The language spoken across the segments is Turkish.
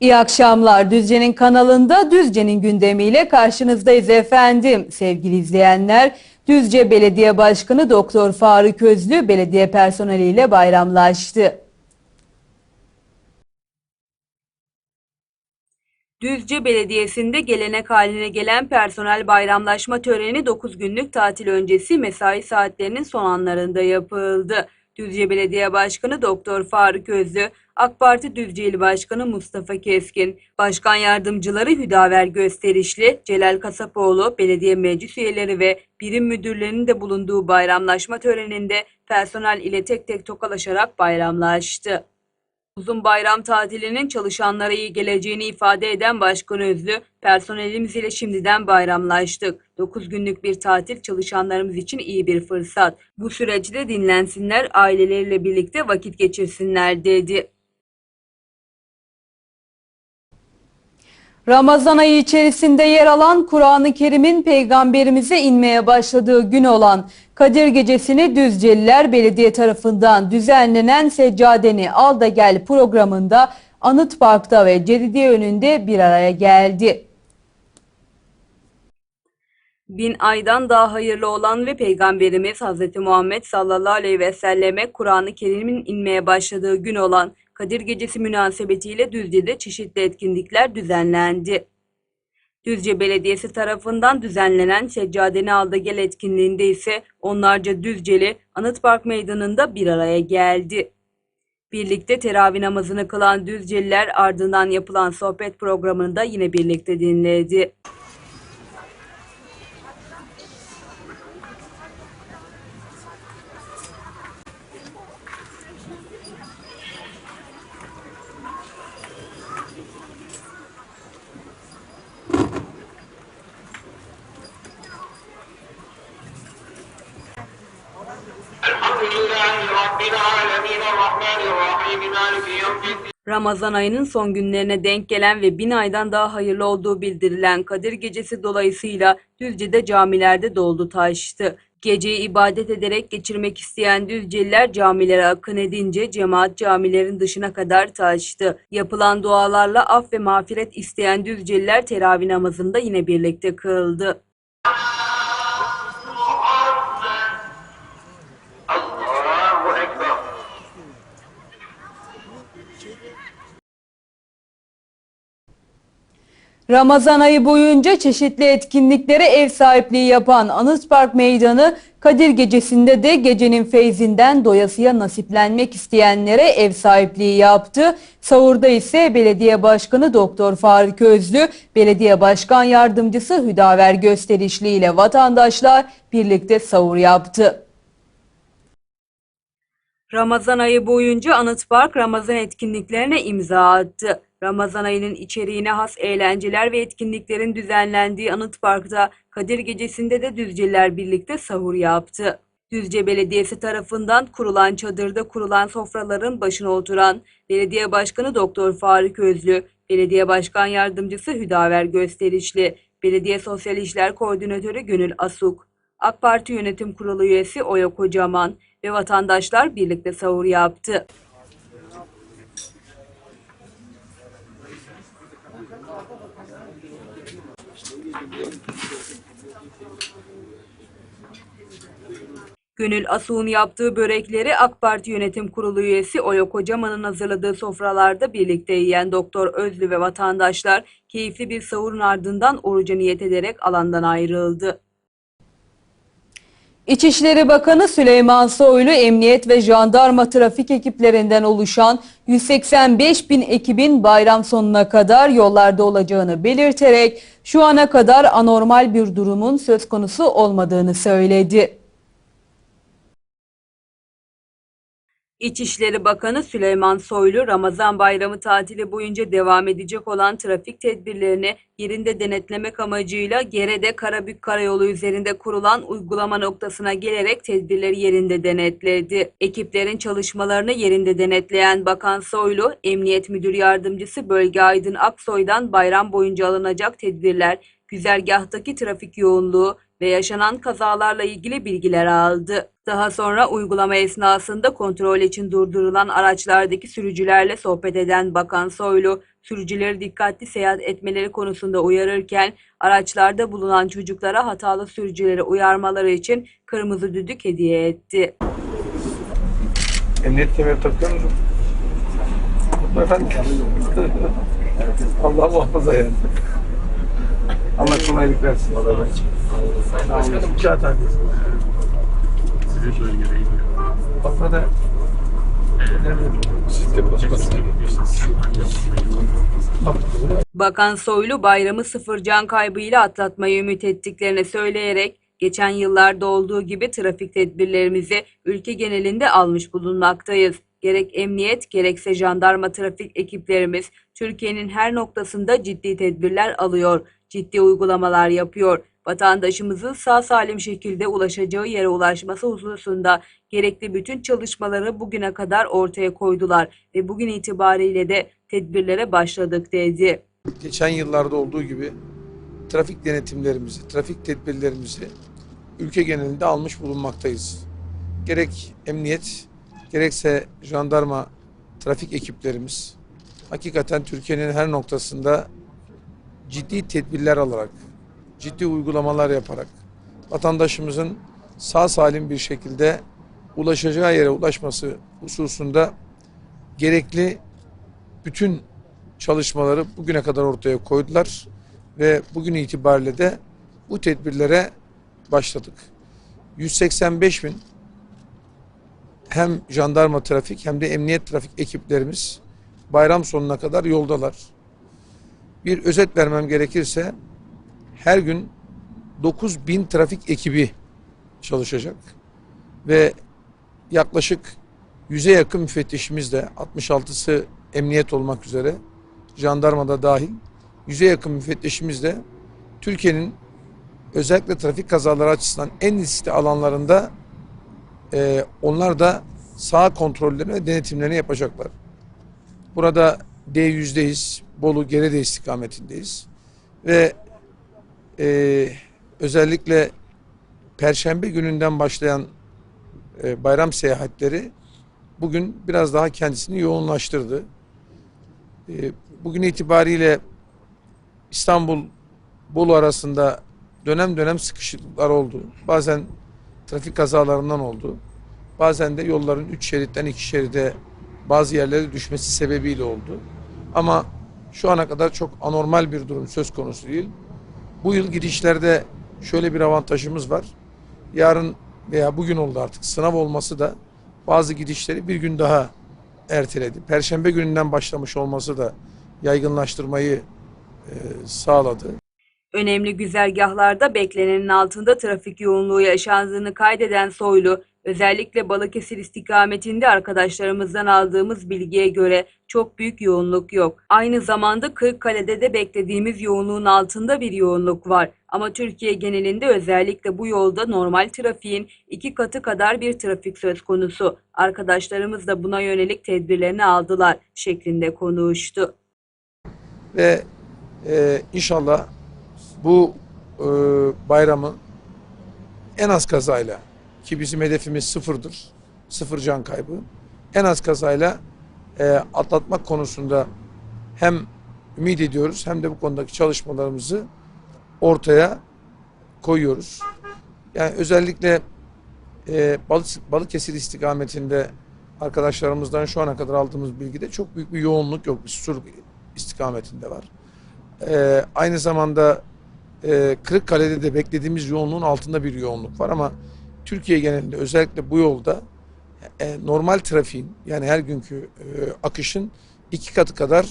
İyi akşamlar. Düzce'nin kanalında Düzce'nin gündemiyle karşınızdayız efendim. Sevgili izleyenler, Düzce Belediye Başkanı Doktor Faruk Özlü belediye personeliyle bayramlaştı. Düzce Belediyesi'nde gelenek haline gelen personel bayramlaşma töreni 9 günlük tatil öncesi mesai saatlerinin son anlarında yapıldı. Düzce Belediye Başkanı Doktor Faruk Özlü, AK Parti Düzce İl Başkanı Mustafa Keskin, Başkan Yardımcıları Hüdaver Gösterişli, Celal Kasapoğlu, belediye meclis üyeleri ve birim müdürlerinin de bulunduğu bayramlaşma töreninde personel ile tek tek tokalaşarak bayramlaştı. Uzun bayram tatilinin çalışanlara iyi geleceğini ifade eden Başkan Özlü, personelimiz ile şimdiden bayramlaştık. 9 günlük bir tatil çalışanlarımız için iyi bir fırsat. Bu süreçte dinlensinler, aileleriyle birlikte vakit geçirsinler dedi. Ramazan ayı içerisinde yer alan Kur'an-ı Kerim'in peygamberimize inmeye başladığı gün olan Kadir Gecesi'ni Düzceliler Belediye tarafından düzenlenen Seccadeni Al da Gel programında Anıt Park'ta ve Cedidiye önünde bir araya geldi. Bin aydan daha hayırlı olan ve Peygamberimiz Hz. Muhammed sallallahu aleyhi ve selleme Kur'an-ı Kerim'in inmeye başladığı gün olan Kadir Gecesi münasebetiyle Düzce'de çeşitli etkinlikler düzenlendi. Düzce Belediyesi tarafından düzenlenen Seccadeni Alda Gel etkinliğinde ise onlarca Düzceli Anıt Park Meydanı'nda bir araya geldi. Birlikte teravih namazını kılan Düzceliler ardından yapılan sohbet programını da yine birlikte dinledi. Ramazan ayının son günlerine denk gelen ve bin aydan daha hayırlı olduğu bildirilen Kadir Gecesi dolayısıyla Düzce'de camilerde doldu taştı. Geceyi ibadet ederek geçirmek isteyen Düzceliler camilere akın edince cemaat camilerin dışına kadar taştı. Yapılan dualarla af ve mağfiret isteyen Düzceliler teravih namazında yine birlikte kıldı. Ramazan ayı boyunca çeşitli etkinliklere ev sahipliği yapan Anıt Park Meydanı Kadir Gecesi'nde de gecenin feyzinden doyasıya nasiplenmek isteyenlere ev sahipliği yaptı. Sahurda ise Belediye Başkanı Doktor Faruk Özlü, Belediye Başkan Yardımcısı Hüdaver Gösterişli ile vatandaşlar birlikte sahur yaptı. Ramazan ayı boyunca Anıt Park Ramazan etkinliklerine imza attı. Ramazan ayının içeriğine has eğlenceler ve etkinliklerin düzenlendiği Anıt Park'ta Kadir Gecesi'nde de Düzceliler birlikte sahur yaptı. Düzce Belediyesi tarafından kurulan çadırda kurulan sofraların başına oturan Belediye Başkanı Doktor Faruk Özlü, Belediye Başkan Yardımcısı Hüdaver Gösterişli, Belediye Sosyal İşler Koordinatörü Gönül Asuk, AK Parti Yönetim Kurulu üyesi Oya Kocaman ve vatandaşlar birlikte sahur yaptı. Gönül Asuk'un yaptığı börekleri AK Parti Yönetim Kurulu üyesi Oya Kocaman'ın hazırladığı sofralarda birlikte yiyen Doktor Özlü ve vatandaşlar keyifli bir sahurun ardından oruca niyet ederek alandan ayrıldı. İçişleri Bakanı Süleyman Soylu, emniyet ve jandarma trafik ekiplerinden oluşan 185 bin ekibin bayram sonuna kadar yollarda olacağını belirterek şu ana kadar anormal bir durumun söz konusu olmadığını söyledi. İçişleri Bakanı Süleyman Soylu, Ramazan bayramı tatili boyunca devam edecek olan trafik tedbirlerini yerinde denetlemek amacıyla Gerede Karabük Karayolu üzerinde kurulan uygulama noktasına gelerek tedbirleri yerinde denetledi. Ekiplerin çalışmalarını yerinde denetleyen Bakan Soylu, Emniyet Müdür Yardımcısı Bölge Aydın Aksoy'dan bayram boyunca alınacak tedbirler, güzergahtaki trafik yoğunluğu, ve yaşanan kazalarla ilgili bilgiler aldı. Daha sonra uygulama esnasında kontrol için durdurulan araçlardaki sürücülerle sohbet eden Bakan Soylu, sürücüleri dikkatli seyahat etmeleri konusunda uyarırken araçlarda bulunan çocuklara hatalı sürücüleri uyarmaları için kırmızı düdük hediye etti. Emniyet kemeri takıyor musun? Efendim? Allah muhafaza yani. Allah kolaylık versin. Başkanım kağıt abi. Sizin bölgede Bak da Bakan Soylu bayramı sıfır can kaybıyla atlatmayı ümit ettiklerini söyleyerek geçen yıllarda olduğu gibi trafik tedbirlerimizi ülke genelinde almış bulunmaktayız. Gerek emniyet gerekse jandarma trafik ekiplerimiz Türkiye'nin her noktasında ciddi tedbirler alıyor, ciddi uygulamalar yapıyor. Vatandaşımızın sağ salim şekilde ulaşacağı yere ulaşması hususunda gerekli bütün çalışmaları bugüne kadar ortaya koydular ve bugün itibariyle de tedbirlere başladık dedi. geçen yıllarda olduğu gibi trafik denetimlerimizi, trafik tedbirlerimizi ülke genelinde almış bulunmaktayız. Gerek emniyet, gerekse jandarma trafik ekiplerimiz hakikaten Türkiye'nin her noktasında ciddi tedbirler alarak, ciddi uygulamalar yaparak vatandaşımızın sağ salim bir şekilde ulaşacağı yere ulaşması hususunda gerekli bütün çalışmaları bugüne kadar ortaya koydular ve bugün itibariyle de bu tedbirlere başladık. 185 bin hem jandarma trafik hem de emniyet trafik ekiplerimiz bayram sonuna kadar yoldalar. Bir özet vermem gerekirse her gün 9 bin trafik ekibi çalışacak ve yaklaşık 100'e yakın müfettişimiz de 66'sı emniyet olmak üzere jandarmada dahil yüze yakın müfettişimiz de Türkiye'nin özellikle trafik kazaları açısından en riskli alanlarında e, onlar da sağ kontrollerini ve denetimlerini yapacaklar. Burada D100'deyiz, Bolu Gerede istikametindeyiz ve e, özellikle Perşembe gününden başlayan e, bayram seyahatleri bugün biraz daha kendisini yoğunlaştırdı. E, bugün itibariyle İstanbul Bolu arasında dönem dönem sıkışıklıklar oldu. Bazen trafik kazalarından oldu. Bazen de yolların 3 şeritten 2 şeride bazı yerlere düşmesi sebebiyle oldu. Ama şu ana kadar çok anormal bir durum söz konusu değil. Bu yıl gidişlerde şöyle bir avantajımız var. Yarın veya bugün oldu artık sınav olması da bazı gidişleri bir gün daha erteledi. Perşembe gününden başlamış olması da yaygınlaştırmayı e, sağladı. Önemli güzergahlarda beklenenin altında trafik yoğunluğu yaşandığını kaydeden Soylu, özellikle Balıkesir istikametinde arkadaşlarımızdan aldığımız bilgiye göre çok büyük yoğunluk yok. Aynı zamanda Kırıkkale'de de beklediğimiz yoğunluğun altında bir yoğunluk var. Ama Türkiye genelinde özellikle bu yolda normal trafiğin iki katı kadar bir trafik söz konusu. Arkadaşlarımız da buna yönelik tedbirlerini aldılar şeklinde konuştu. Ve e, inşallah bu e, bayramı en az kazayla ki bizim hedefimiz sıfırdır. Sıfır can kaybı. En az kazayla e, atlatmak konusunda hem ümit ediyoruz hem de bu konudaki çalışmalarımızı ortaya koyuyoruz. Yani özellikle e, Balık, Balıkesir istikametinde arkadaşlarımızdan şu ana kadar aldığımız bilgide çok büyük bir yoğunluk yok. Bir Sur istikametinde var. E, aynı zamanda e, Kırıkkale'de de beklediğimiz yoğunluğun altında bir yoğunluk var ama Türkiye genelinde özellikle bu yolda e, normal trafiğin yani her günkü e, akışın iki katı kadar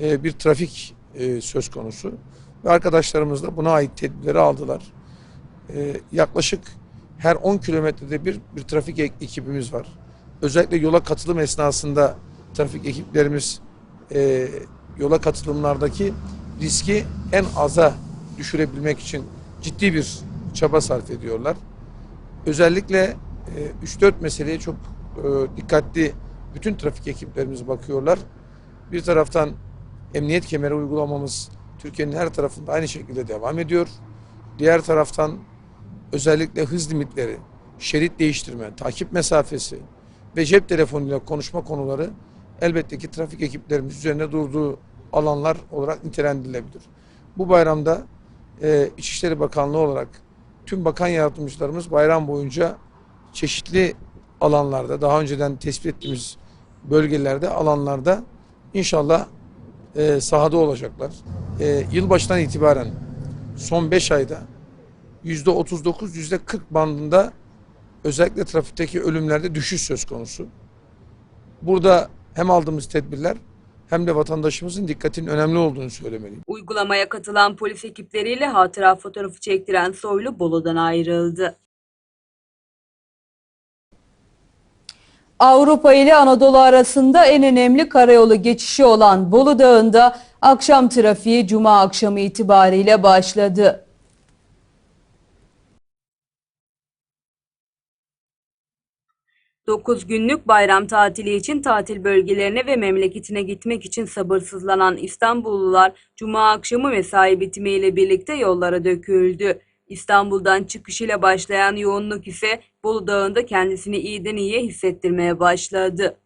e, bir trafik e, söz konusu. Ve arkadaşlarımız da buna ait tedbirleri aldılar. E, yaklaşık her 10 kilometrede bir, bir trafik ek- ekibimiz var. Özellikle yola katılım esnasında trafik ekiplerimiz e, yola katılımlardaki riski en aza düşürebilmek için ciddi bir çaba sarf ediyorlar. Özellikle e, 3-4 meseleye çok e, dikkatli bütün trafik ekiplerimiz bakıyorlar. Bir taraftan emniyet kemeri uygulamamız Türkiye'nin her tarafında aynı şekilde devam ediyor. Diğer taraftan özellikle hız limitleri, şerit değiştirme, takip mesafesi ve cep telefonuyla konuşma konuları elbette ki trafik ekiplerimiz üzerine durduğu alanlar olarak nitelendirilebilir. Bu bayramda e, İçişleri Bakanlığı olarak tüm bakan yardımcılarımız bayram boyunca çeşitli alanlarda, daha önceden tespit ettiğimiz bölgelerde, alanlarda inşallah e, sahada olacaklar. E, yılbaşından itibaren son 5 ayda yüzde 39, yüzde 40 bandında özellikle trafikteki ölümlerde düşüş söz konusu. Burada hem aldığımız tedbirler hem de vatandaşımızın dikkatinin önemli olduğunu söylemeliyim. Uygulamaya katılan polis ekipleriyle hatıra fotoğrafı çektiren Soylu Bolu'dan ayrıldı. Avrupa ile Anadolu arasında en önemli karayolu geçişi olan Bolu Dağı'nda akşam trafiği cuma akşamı itibariyle başladı. Dokuz günlük bayram tatili için tatil bölgelerine ve memleketine gitmek için sabırsızlanan İstanbullular Cuma akşamı mesai bitimiyle birlikte yollara döküldü. İstanbul'dan çıkışıyla başlayan yoğunluk ise Bolu Dağı'nda kendisini iyiden iyiye hissettirmeye başladı.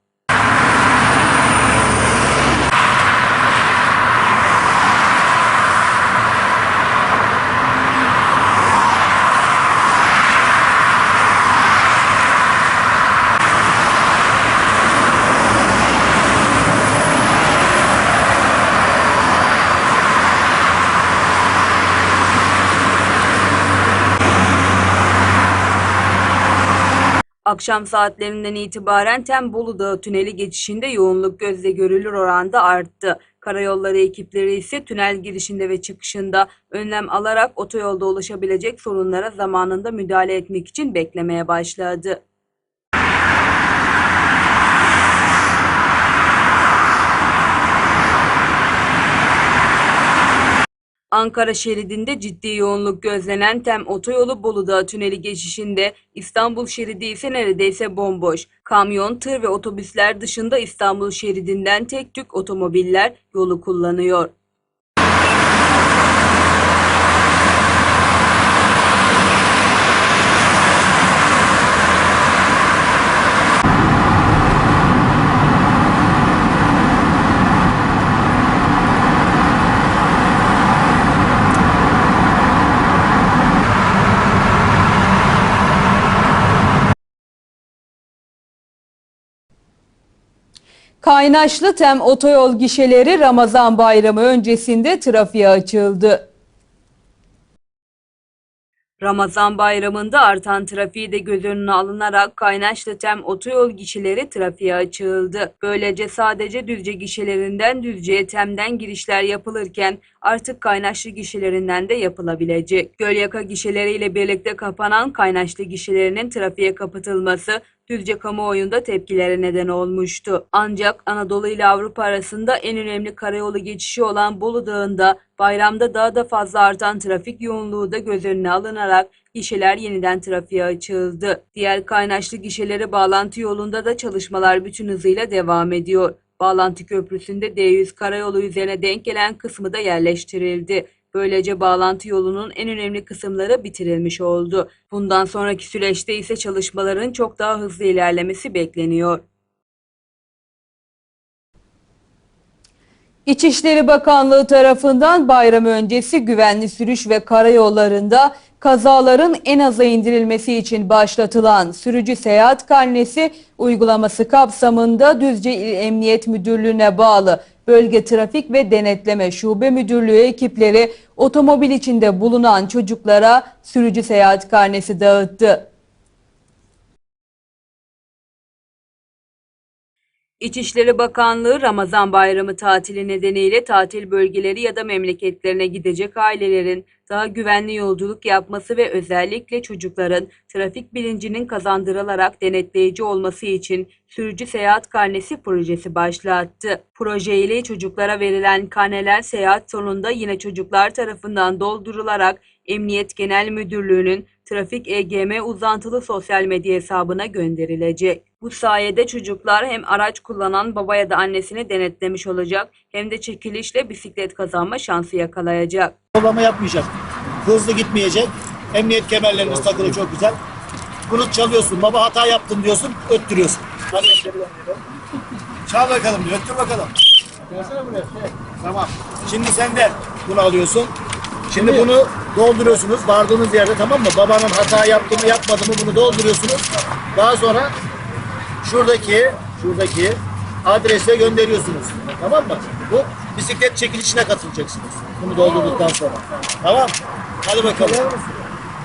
Akşam saatlerinden itibaren Tem Bolu Dağı tüneli geçişinde yoğunluk gözle görülür oranda arttı. Karayolları ekipleri ise tünel girişinde ve çıkışında önlem alarak otoyolda ulaşabilecek sorunlara zamanında müdahale etmek için beklemeye başladı. Ankara şeridinde ciddi yoğunluk gözlenen TEM otoyolu Bolu tüneli geçişinde İstanbul şeridi ise neredeyse bomboş. Kamyon, tır ve otobüsler dışında İstanbul şeridinden tek tük otomobiller yolu kullanıyor. Kaynaşlı Tem otoyol gişeleri Ramazan bayramı öncesinde trafiğe açıldı. Ramazan bayramında artan trafiği de göz önüne alınarak Kaynaşlı Tem otoyol gişeleri trafiğe açıldı. Böylece sadece Düzce gişelerinden Düzce'ye Tem'den girişler yapılırken artık Kaynaşlı gişelerinden de yapılabilecek. Gölyaka gişeleriyle birlikte kapanan Kaynaşlı gişelerinin trafiğe kapatılması Düzce kamuoyunda tepkilere neden olmuştu. Ancak Anadolu ile Avrupa arasında en önemli karayolu geçişi olan Bolu Dağı'nda bayramda daha da fazla artan trafik yoğunluğu da göz önüne alınarak gişeler yeniden trafiğe açıldı. Diğer kaynaşlı gişelere bağlantı yolunda da çalışmalar bütün hızıyla devam ediyor. Bağlantı köprüsünde D100 karayolu üzerine denk gelen kısmı da yerleştirildi. Böylece bağlantı yolunun en önemli kısımları bitirilmiş oldu. Bundan sonraki süreçte ise çalışmaların çok daha hızlı ilerlemesi bekleniyor. İçişleri Bakanlığı tarafından bayram öncesi güvenli sürüş ve karayollarında kazaların en aza indirilmesi için başlatılan sürücü seyahat karnesi uygulaması kapsamında Düzce İl Emniyet Müdürlüğü'ne bağlı Bölge Trafik ve Denetleme Şube Müdürlüğü ekipleri otomobil içinde bulunan çocuklara sürücü seyahat karnesi dağıttı. İçişleri Bakanlığı Ramazan Bayramı tatili nedeniyle tatil bölgeleri ya da memleketlerine gidecek ailelerin daha güvenli yolculuk yapması ve özellikle çocukların trafik bilincinin kazandırılarak denetleyici olması için sürücü seyahat karnesi projesi başlattı. Proje ile çocuklara verilen karneler seyahat sonunda yine çocuklar tarafından doldurularak Emniyet Genel Müdürlüğü'nün Trafik EGM uzantılı sosyal medya hesabına gönderilecek. Bu sayede çocuklar hem araç kullanan baba ya da annesini denetlemiş olacak hem de çekilişle bisiklet kazanma şansı yakalayacak. Sollama yapmayacak. Hızlı gitmeyecek. Emniyet kemerlerimiz takılı çok güzel. Bunu çalıyorsun. Baba hata yaptın diyorsun. Öttürüyorsun. Hadi. Çal bakalım. Öttür bakalım. Gelsene buraya. Tamam. Şimdi sen de bunu alıyorsun. Şimdi bunu dolduruyorsunuz. Vardığınız yerde tamam mı? Babanın hata yaptı mı yapmadı mı bunu dolduruyorsunuz. Daha sonra şuradaki şuradaki adrese gönderiyorsunuz. Tamam mı? Bu bisiklet çekilişine katılacaksınız. Bunu doldurduktan sonra. Tamam. Hadi bakalım.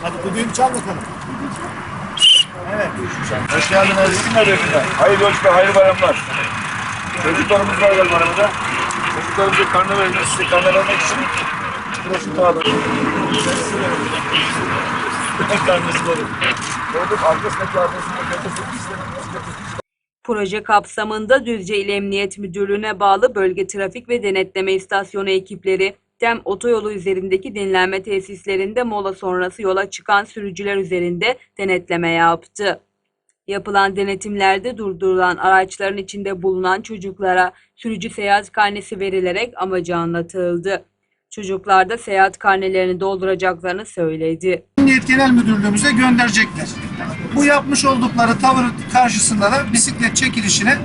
Hadi düdüğünü çal bakalım. Evet. Hoş geldiniz. Kimler beyefendi? Hayırlı yolculuklar, hayırlı bayramlar. Çocuklarımız var galiba aramızda. Çocuklarımıza karne vereceğiz. Size karne vermek için burası arkasındaki Proje kapsamında Düzce İl Emniyet Müdürlüğü'ne bağlı Bölge Trafik ve Denetleme İstasyonu ekipleri TEM otoyolu üzerindeki dinlenme tesislerinde mola sonrası yola çıkan sürücüler üzerinde denetleme yaptı. Yapılan denetimlerde durdurulan araçların içinde bulunan çocuklara sürücü seyahat karnesi verilerek amacı anlatıldı. Çocuklar da seyahat karnelerini dolduracaklarını söyledi. Emniyet Genel Müdürlüğümüze gönderecekler. Bu yapmış oldukları tavır karşısında da bisiklet çekilişine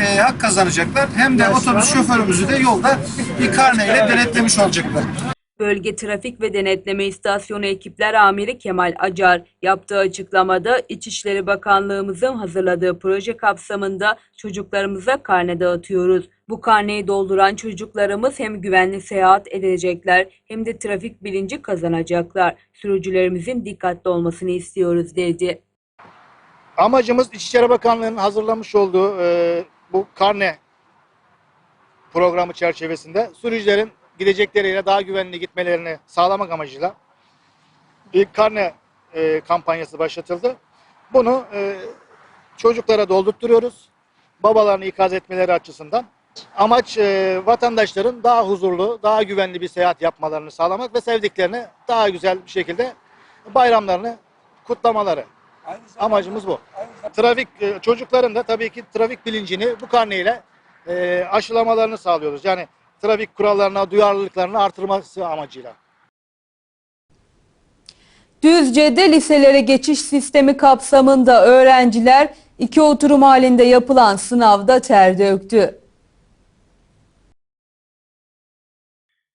e, hak kazanacaklar. Hem de otobüs şoförümüzü de yolda bir karneyle denetlemiş olacaklar. Bölge Trafik ve Denetleme İstasyonu Ekipler Amiri Kemal Acar yaptığı açıklamada İçişleri Bakanlığımızın hazırladığı proje kapsamında çocuklarımıza karne dağıtıyoruz. Bu karneyi dolduran çocuklarımız hem güvenli seyahat edecekler hem de trafik bilinci kazanacaklar. Sürücülerimizin dikkatli olmasını istiyoruz dedi. Amacımız İçişleri Bakanlığı'nın hazırlamış olduğu e, bu karne programı çerçevesinde sürücülerin gidecekleri yere daha güvenli gitmelerini sağlamak amacıyla bir karne e, kampanyası başlatıldı. Bunu e, çocuklara doldurtturuyoruz. Babalarını ikaz etmeleri açısından. Amaç e, vatandaşların daha huzurlu, daha güvenli bir seyahat yapmalarını sağlamak ve sevdiklerini daha güzel bir şekilde bayramlarını kutlamaları. Amacımız bu. Trafik e, çocukların da tabii ki trafik bilincini bu karneyle e, aşılamalarını sağlıyoruz. Yani trafik kurallarına duyarlılıklarını artırması amacıyla. Düzce'de liselere geçiş sistemi kapsamında öğrenciler iki oturum halinde yapılan sınavda ter döktü.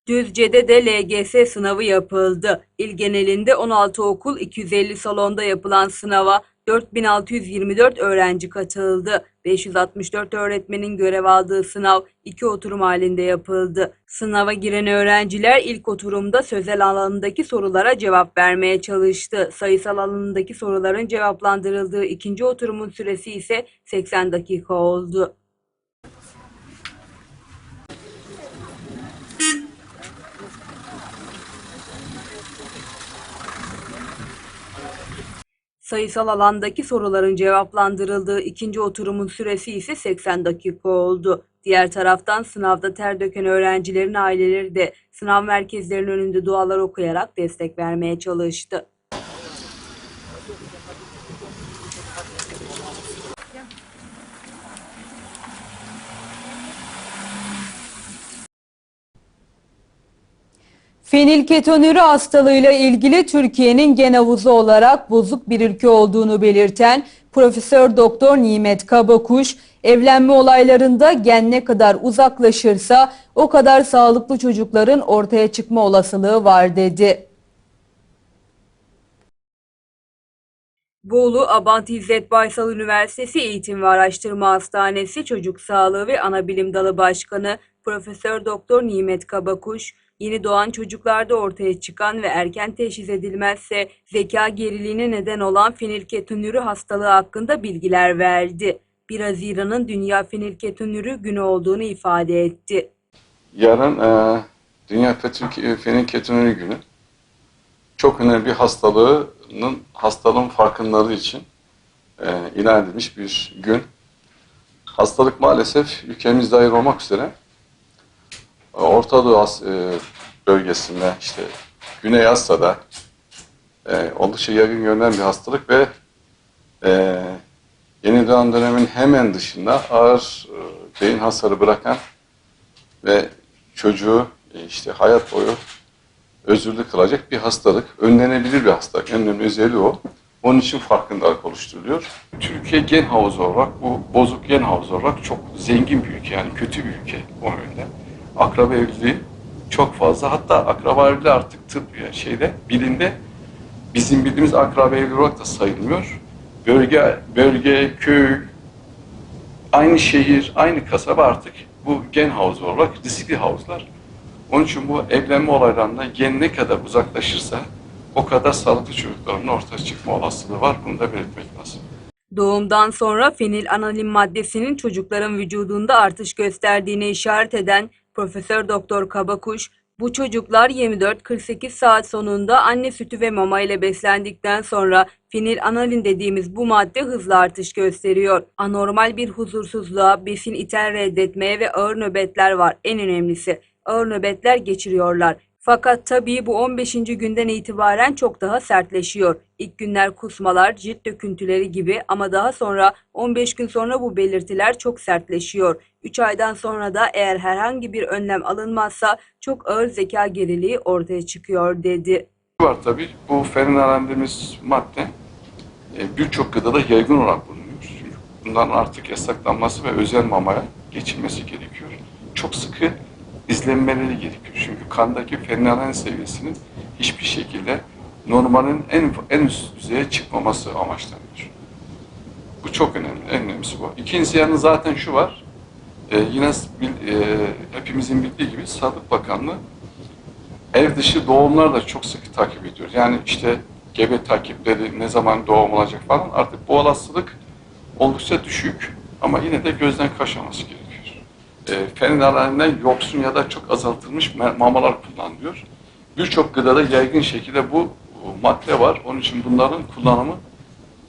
Düzce'de de LGS sınavı yapıldı. İl genelinde 16 okul 250 salonda yapılan sınava 4624 öğrenci katıldı. 564 öğretmenin görev aldığı sınav iki oturum halinde yapıldı. Sınava giren öğrenciler ilk oturumda sözel alanındaki sorulara cevap vermeye çalıştı. Sayısal alanındaki soruların cevaplandırıldığı ikinci oturumun süresi ise 80 dakika oldu. Sayısal alandaki soruların cevaplandırıldığı ikinci oturumun süresi ise 80 dakika oldu. Diğer taraftan sınavda ter döken öğrencilerin aileleri de sınav merkezlerinin önünde dualar okuyarak destek vermeye çalıştı. Fenilketonürü hastalığıyla ilgili Türkiye'nin gen havuzu olarak bozuk bir ülke olduğunu belirten Profesör Doktor Nimet Kabakuş, evlenme olaylarında gen ne kadar uzaklaşırsa o kadar sağlıklı çocukların ortaya çıkma olasılığı var dedi. Bolu Abant İzzet Baysal Üniversitesi Eğitim ve Araştırma Hastanesi Çocuk Sağlığı ve Anabilim Dalı Başkanı Profesör Doktor Nimet Kabakuş, yeni doğan çocuklarda ortaya çıkan ve erken teşhis edilmezse zeka geriliğine neden olan fenilketonürü hastalığı hakkında bilgiler verdi. 1 Haziran'ın Dünya Fenilketonürü Günü olduğunu ifade etti. Yarın e, Dünya Fenilketonürü Günü. Çok önemli bir hastalığının, hastalığın farkındalığı için e, ilan edilmiş bir gün. Hastalık maalesef ülkemizde dahil olmak üzere Orta Doğu e, bölgesinde, işte Güney Asya'da e, oldukça yaygın görülen bir hastalık ve e, yeni doğan dönemin hemen dışında ağır e, beyin hasarı bırakan ve çocuğu e, işte hayat boyu özürlü kılacak bir hastalık. Önlenebilir bir hastalık. En önemli özelliği o. Onun için farkındalık oluşturuluyor. Türkiye gen havuzu olarak, bu bozuk gen havuzu olarak çok zengin bir ülke. Yani kötü bir ülke o yönde. Akraba evliliği çok fazla. Hatta akraba evliliği artık tıp yani şeyde, bilimde bizim bildiğimiz akraba evliliği olarak da sayılmıyor. Bölge, bölge, köy, aynı şehir, aynı kasaba artık bu gen havuzu olarak riskli havuzlar. Onun için bu evlenme olaylarında gen ne kadar uzaklaşırsa o kadar sağlıklı çocukların ortaya çıkma olasılığı var. Bunu da belirtmek lazım. Doğumdan sonra fenilanalin maddesinin çocukların vücudunda artış gösterdiğine işaret eden Profesör Doktor Kabakuş, bu çocuklar 24-48 saat sonunda anne sütü ve mama ile beslendikten sonra fenilanalin dediğimiz bu madde hızla artış gösteriyor. Anormal bir huzursuzluğa, besin ithal reddetmeye ve ağır nöbetler var. En önemlisi ağır nöbetler geçiriyorlar. Fakat tabii bu 15. günden itibaren çok daha sertleşiyor. İlk günler kusmalar, cilt döküntüleri gibi ama daha sonra 15 gün sonra bu belirtiler çok sertleşiyor. 3 aydan sonra da eğer herhangi bir önlem alınmazsa çok ağır zeka geriliği ortaya çıkıyor dedi. Var tabii bu fenolal dediğimiz madde e, birçok gıdada yaygın olarak bulunuyor. Bunların artık yasaklanması ve özel mamaya geçilmesi gerekiyor. Çok sıkı izlenmeleri gerekiyor. Çünkü kandaki fenolal seviyesinin hiçbir şekilde normalin en en üst düzeye çıkmaması amaçlanıyor. Bu çok önemli. En önemlisi bu. İkincisi yanı zaten şu var. E, yine e, hepimizin bildiği gibi Sağlık Bakanlığı ev dışı doğumlar da çok sıkı takip ediyor. Yani işte gebe takipleri, ne zaman doğum olacak falan artık bu olasılık oldukça düşük ama yine de gözden kaçmaması gerekiyor. E, fenolalinden yoksun ya da çok azaltılmış ma- mamalar kullanılıyor. Birçok gıdada yaygın şekilde bu madde var. Onun için bunların kullanımı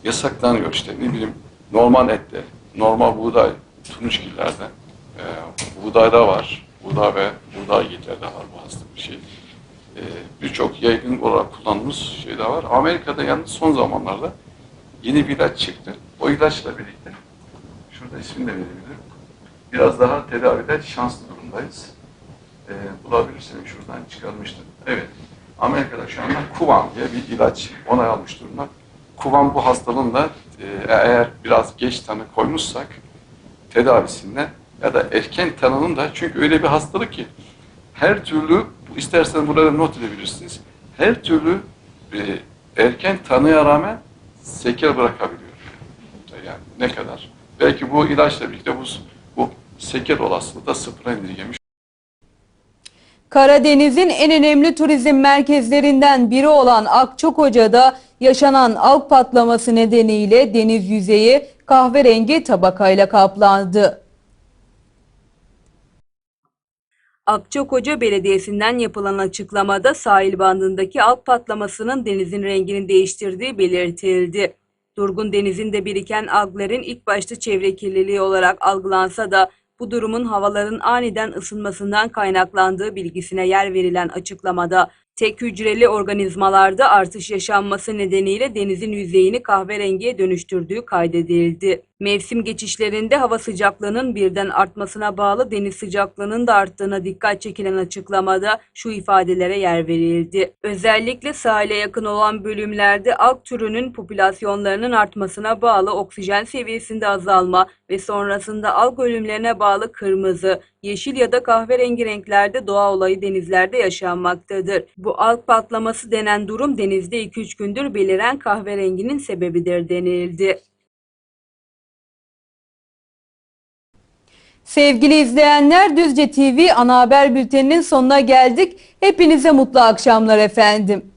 yasaklanıyor. İşte ne bileyim normal ette, normal buğday, turunçgillerde, e, buğdayda var. Buğday ve buğday gillerde var bu hasta bir şey. E, Birçok yaygın olarak kullandığımız şey de var. Amerika'da yalnız son zamanlarda yeni bir ilaç çıktı. O ilaçla birlikte, şurada ismini de verebilirim. Biraz daha tedavide şanslı durumdayız. E, bulabilirsem şuradan çıkarmıştım. Evet. Amerika'da şu anda Kuvan diye bir ilaç onay almış durumda. Kuvan bu hastalığın da e, eğer biraz geç tanı koymuşsak tedavisinde ya da erken tanının da çünkü öyle bir hastalık ki her türlü istersen burada not edebilirsiniz. Her türlü e, erken tanıya rağmen sekel bırakabiliyor. Yani ne kadar? Belki bu ilaçla birlikte bu, bu sekel olasılığı da sıfıra indirgemiş Karadeniz'in en önemli turizm merkezlerinden biri olan Akçakoca'da yaşanan alg patlaması nedeniyle deniz yüzeyi kahverengi tabakayla kaplandı. Akçakoca Belediyesi'nden yapılan açıklamada sahil bandındaki alg patlamasının denizin rengini değiştirdiği belirtildi. Durgun denizinde biriken alglerin ilk başta çevre kirliliği olarak algılansa da bu durumun havaların aniden ısınmasından kaynaklandığı bilgisine yer verilen açıklamada tek hücreli organizmalarda artış yaşanması nedeniyle denizin yüzeyini kahverengiye dönüştürdüğü kaydedildi. Mevsim geçişlerinde hava sıcaklığının birden artmasına bağlı deniz sıcaklığının da arttığına dikkat çekilen açıklamada şu ifadelere yer verildi. Özellikle sahile yakın olan bölümlerde alg türünün popülasyonlarının artmasına bağlı oksijen seviyesinde azalma ve sonrasında alg ölümlerine bağlı kırmızı, yeşil ya da kahverengi renklerde doğa olayı denizlerde yaşanmaktadır. Bu alg patlaması denen durum denizde 2-3 gündür beliren kahverenginin sebebidir denildi. Sevgili izleyenler Düzce TV ana haber bülteninin sonuna geldik. Hepinize mutlu akşamlar efendim.